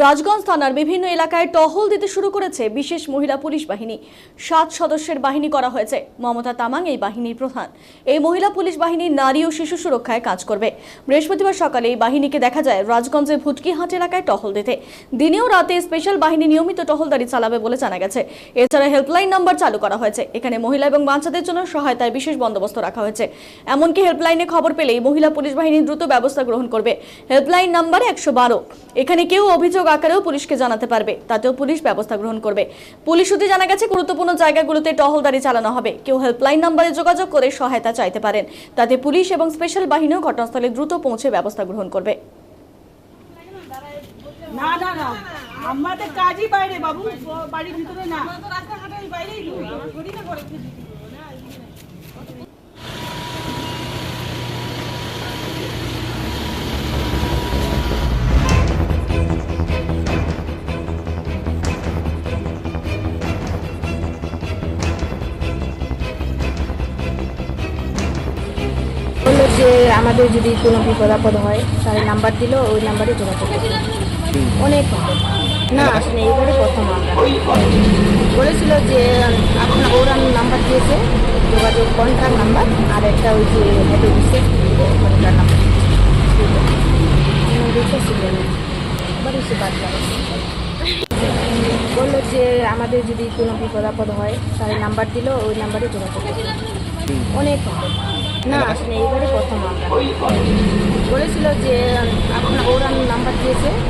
রাজগঞ্জ থানার বিভিন্ন এলাকায় টহল দিতে শুরু করেছে বিশেষ মহিলা পুলিশ বাহিনী। সাত সদস্যের বাহিনী করা হয়েছে। মমতা তামাং এই বাহিনীর প্রধান। এই মহিলা পুলিশ বাহিনী নারী ও শিশু সুরক্ষায় কাজ করবে। বৃহস্পতিবার সকালে এই বাহিনীকে দেখা যায় রাজগঞ্জের ভুটকিহাট এলাকায় টহল দিতে। দিনেও রাতে স্পেশাল বাহিনী নিয়মিত টহলদারি চালাবে বলে জানা গেছে। এছাড়া হেল্পলাইন নাম্বার চালু করা হয়েছে। এখানে মহিলা এবং বাচ্চাদের জন্য সহায়তায় বিশেষ বন্দোবস্ত রাখা হয়েছে। এমনকি হেল্পলাইনে খবর পেলেই মহিলা পুলিশ বাহিনী দ্রুত ব্যবস্থা গ্রহণ করবে। হেল্পলাইন নাম্বার একশো বারো। এখানে কেউ অভিযোগ আকারেও পুলিশকে জানাতে পারবে তাতেও পুলিশ ব্যবস্থা গ্রহণ করবে। পুলিশ সূত্রে জানা গেছে গুরুত্বপূর্ণ জায়গাগুলোতে টহলদারি চালানো হবে। কেউ হেল্পলাইন নাম্বারে যোগাযোগ করে সহায়তা চাইতে পারেন। তাতে পুলিশ এবং স্পেশাল বাহিনীও ঘটনাস্থলে দ্রুত পৌঁছে ব্যবস্থা গ্রহণ করবে। না না না। আমাদের কাজই বাইরে বাবু। বাড়ির ভিতরে না। রাস্তাঘাটের বাইরেই না ঘরে আমাদের যদি কোনো বিপদ আপদ হয় তাহলে নাম্বার দিল, ওই নাম্বারে যোগাযোগ করতে অনেক। না, আসলে এইবারে প্রথম আমরা। বলেছিল যে, আপনার ওরা নাম্বার দিয়েছে, যোগাযোগ কন্ট্রাক্ট নাম্বার আর একটা ওই যে হেড অফিসের কন্ট্রাক্ট নাম্বার এবার এসে বাদ বলল যে, আমাদের যদি কোনো বিপদ আপদ হয় তাহলে নাম্বার দিল, ওই নাম্বারে যোগাযোগ করতে অনেক। না। আসলে এইবারে প্রথম আমরা বলেছিল যে আপনার ওরান নাম্বার দিয়েছে।